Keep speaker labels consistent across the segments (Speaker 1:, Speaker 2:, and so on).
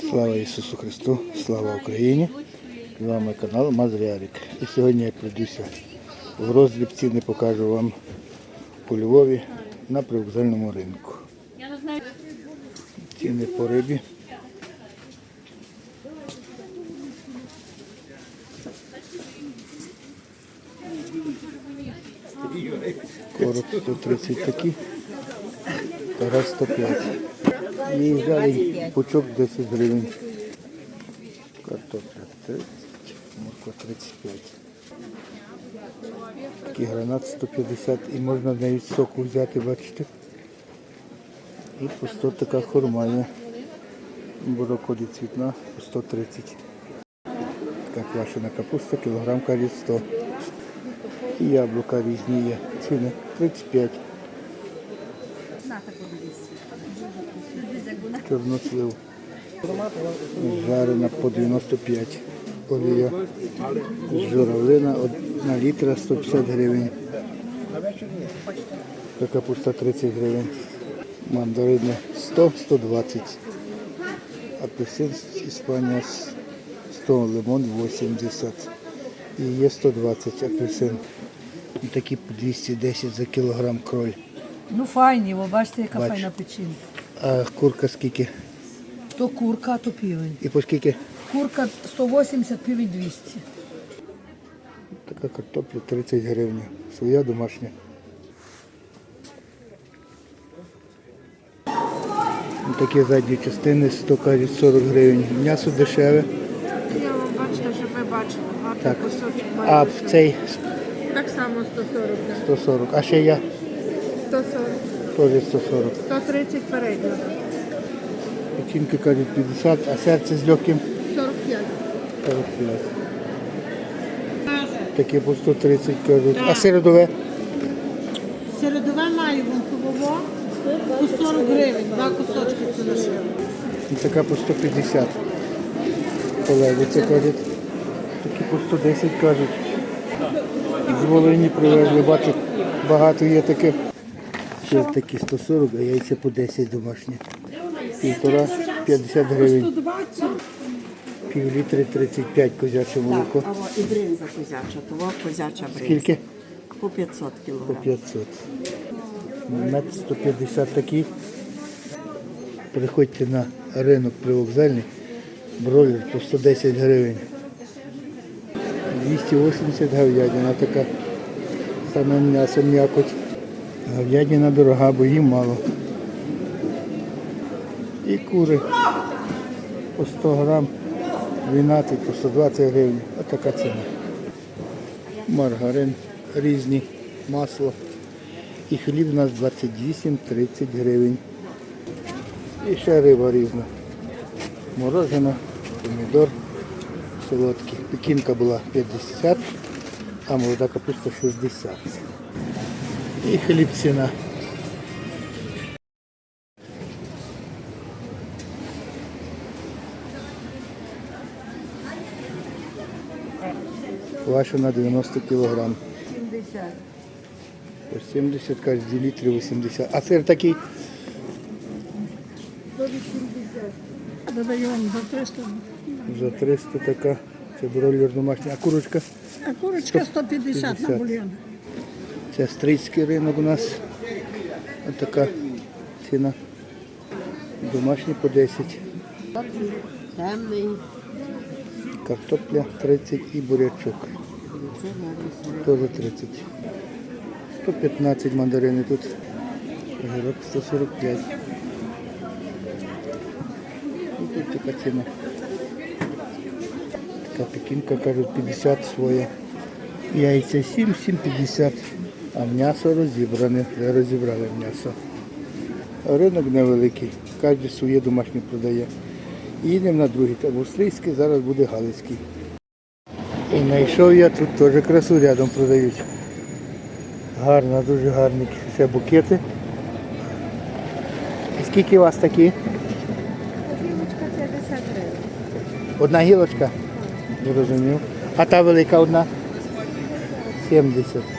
Speaker 1: Слава Ісусу Христу, слава Україні! З вами канал Мазрярик. І сьогодні я прийдуся в роздріб ціни покажу вам у Львові на привокзальному ринку. Ціни по рибі. Короб 130 такі, карась 105. І жарий пучок 10 гривень. Картопля 30, морква 35. Такий гранат 150 і можна навіть соку взяти, бачите. І по 100 така хурма є. Брокколі цвітна по 130. Така квашена капуста, кілограм кажуть 100. І яблука різні є. Ціни 35. Чорнослив. Жарена по 95. Олія. Журавлина 1 літра 150 гривень. Така капуста 30 гривень. Мандарини 100-120. Апельсин з Іспанія 100, лимон 80. І є 120 апельсин. Такі по 210 за кілограм кроль.
Speaker 2: Ну файні, ви бачите, яка
Speaker 1: Бачу.
Speaker 2: файна печінка.
Speaker 1: А курка скільки?
Speaker 2: То курка, то півень.
Speaker 1: І по скільки?
Speaker 2: Курка 180, півень 200.
Speaker 1: Така картопля 30 гривень. Своя домашня. Такі задні частини 100 кажуть 40 гривень. М'ясо дешеве.
Speaker 3: Я вам бачите, щоб ви бачили. Гарний
Speaker 1: Так.
Speaker 3: кусочок
Speaker 1: А в цей
Speaker 3: Так само 140. да.
Speaker 1: 140. А ще я
Speaker 3: 140.
Speaker 1: Теж 140.
Speaker 3: 130 переднього.
Speaker 1: Печінки кажуть 50, а серце з легким
Speaker 3: 45.
Speaker 1: 45. Такі по 130 кажуть. А середове?
Speaker 3: Середове маю вон по 40 гривень. Два кусочки це лишило.
Speaker 1: І така по 150. Колеги, це кажуть. Такі по 110 кажуть. З Волині привезли, бачу, багато є таких. Ще такі 140, а яйця по 10 домашні. Півтора 50 гривень. Пів літри 35 козяче молоко.
Speaker 4: І бринза козяча, того козяча бринза.
Speaker 1: Скільки?
Speaker 4: По 500
Speaker 1: По 500. Мед 150 такий. Приходьте на ринок привокзальний. Бройлер по 110 гривень. 280 говядина така. Саме м'ясо м'якоть. Говядина дорога, бо їм мало. І кури по 100 грам, 12 по 120 гривень. Отака ціна маргарин різні, масло. І хліб у нас 28-30 гривень. І ще риба різна. Морожена, помідор солодкий. Пекінка була 50, а молода капуста 60. І хліб ціна. Ваша на 90 кілограм.
Speaker 2: 70.
Speaker 1: По 70, кажуть, 2 літри 80. А сир такий
Speaker 2: Додаю вам за 300.
Speaker 1: за 300 така. Це бройлер домашній. А курочка?
Speaker 2: А курочка 150 на
Speaker 1: 50.
Speaker 2: бульйон.
Speaker 1: Це стрийський ринок у нас. Ось така ціна. Домашній по 10.
Speaker 4: Темний.
Speaker 1: Картопля 30 і бурячок. Теж 30. 115 мандарини тут. Огірок 145. І тут така ціна. Така пекінка, кажуть, 50 своя. Яйця 7, 7,50. А м'ясо розібране. Вже розібрали м'ясо. Ринок невеликий. Кожен своє домашнє продає. І їдемо на другий. Там австрійський, зараз буде галицький. І знайшов я тут теж красу рядом продають. Гарно, дуже гарні це букети. Скільки у вас такі?
Speaker 3: Гілочка 50 гривень.
Speaker 1: Одна гілочка? Зрозумів. А та велика одна? 70.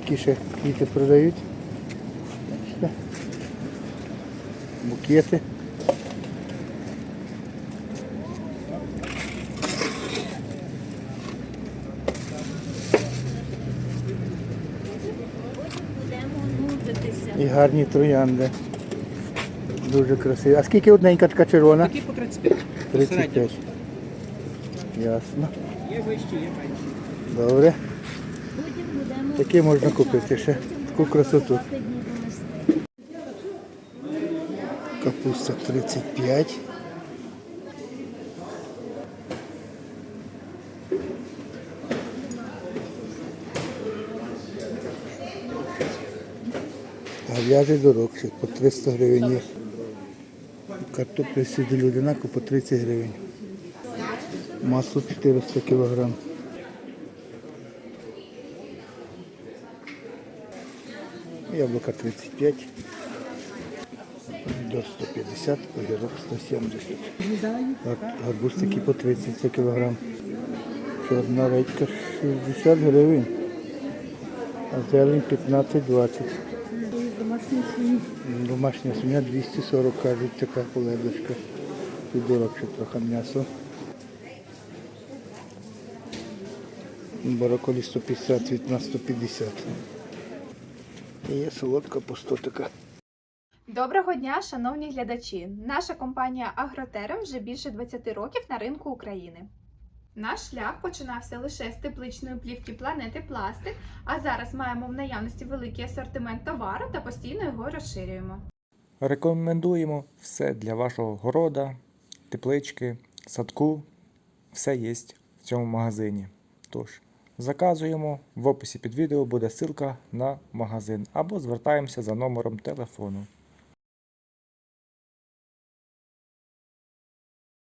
Speaker 1: Такі ще квіти продають. Бачите? букети. І гарні троянди. Дуже красиві. А скільки одненька така червона?
Speaker 5: Такі по 35.
Speaker 1: 35. Ясно.
Speaker 5: Є вищі, є менші.
Speaker 1: Добре. Такі можна купити ще. Таку красоту. Капуста 35. Говяжий дорогший по 300 гривень є. Сюди людинаку по 30 гривень. Масло 400 кг. Яблука 35, до 150, огірок 170. Гар- Гарбуз такий по 30 за кілограм. Чорна редька 60 гривень, а зелень 15-20. Домашня свиня 240, кажуть, така поледочка. Тут дорогше трохи м'ясо. Бараколі 150, від на 150. І є солодка по 100 така.
Speaker 6: Доброго дня, шановні глядачі! Наша компанія Агротерем вже більше 20 років на ринку України. Наш шлях починався лише з тепличної плівки планети Пластик, а зараз маємо в наявності великий асортимент товару та постійно його розширюємо.
Speaker 7: Рекомендуємо все для вашого города, теплички, садку. Все є в цьому магазині. Тож, заказуємо. В описі під відео буде ссылка на магазин або звертаємося за номером телефону.